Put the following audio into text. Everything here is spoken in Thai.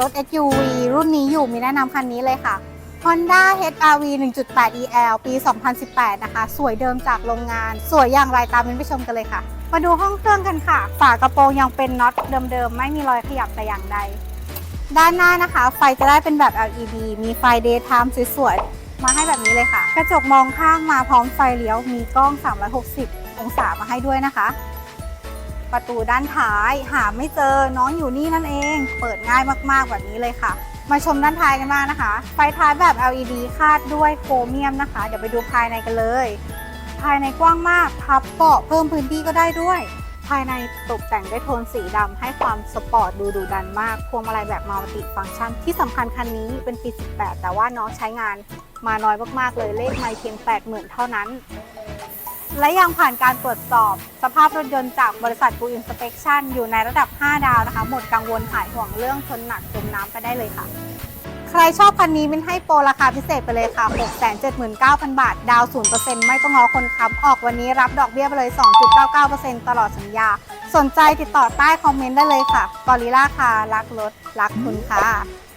รถ SUV รุ่นนี้อยู่มีแนะนำคันนี้เลยค่ะ Honda HR-V 1.8 EL ปี 2018 นะคะ สวยเดิมจากโรงงาน สวยอย่างไรตามมินไปชมกันเลยค่ะ มาดูห้องเครื่องกันค่ะ ฝากระโปรงยังเป็นน็อตเดิมๆ ไม่มีรอยขยับแต่อย่างใด ด้านหน้านะคะ ไฟจะได้เป็นแบบ LED มีไฟ daytime สวยๆ มาให้แบบนี้เลยค่ะ กระจกมองข้างมาพร้อมไฟเลี้ยว มีกล้อง 360 องศามาให้ด้วยนะคะ ประตูด้านท้ายหาไม่เจอน้องอยู่นี่นั่นเอง เปิดง่ายมากๆแบบนี้เลยค่ะ มาชมด้านท้ายกันบ้างนะคะ ไฟท้ายแบบ LED คาดด้วยโครเมียมนะคะ เดี๋ยวไปดูภายในกันเลย ภายในกว้างมากพับเบาะเพิ่มพื้นที่ก็ได้ด้วย ภายในตกแต่งด้วยโทนสีดำให้ความสปอร์ตดูดุดันมากพวงมาลัยแบบมัลติฟังก์ชัน ที่สำคัญคันนี้เป็นปี 18 แต่ว่าน้องใช้งานมาน้อยมากๆเลยเลขไม่เพียง80,000 เท่านั้น และยังผ่านการตรวจสอบ สภาพรถยนต์จากบริษัทกูอินสเป t ชันอยู่ในระดับ 5 ดาวนะคะ หมดกังวลหายห่วงเรื่องชนหนักจมน้ำไปได้เลยค่ะ ใครชอบคันนี้เป็นให้โปรราคาพิเศษไปเลยค่ะ 679,000 บาท ดาว 0%ไม่ต้องงอคนค้ำออกวันนี้รับดอกเบี้ยไปเลย 2.99%ตลอดสัญญา สนใจติดต่อใต้คอมเมนต์ได้เลยค่ะกอริล่าค่ารักรถ รักคุณค่ะ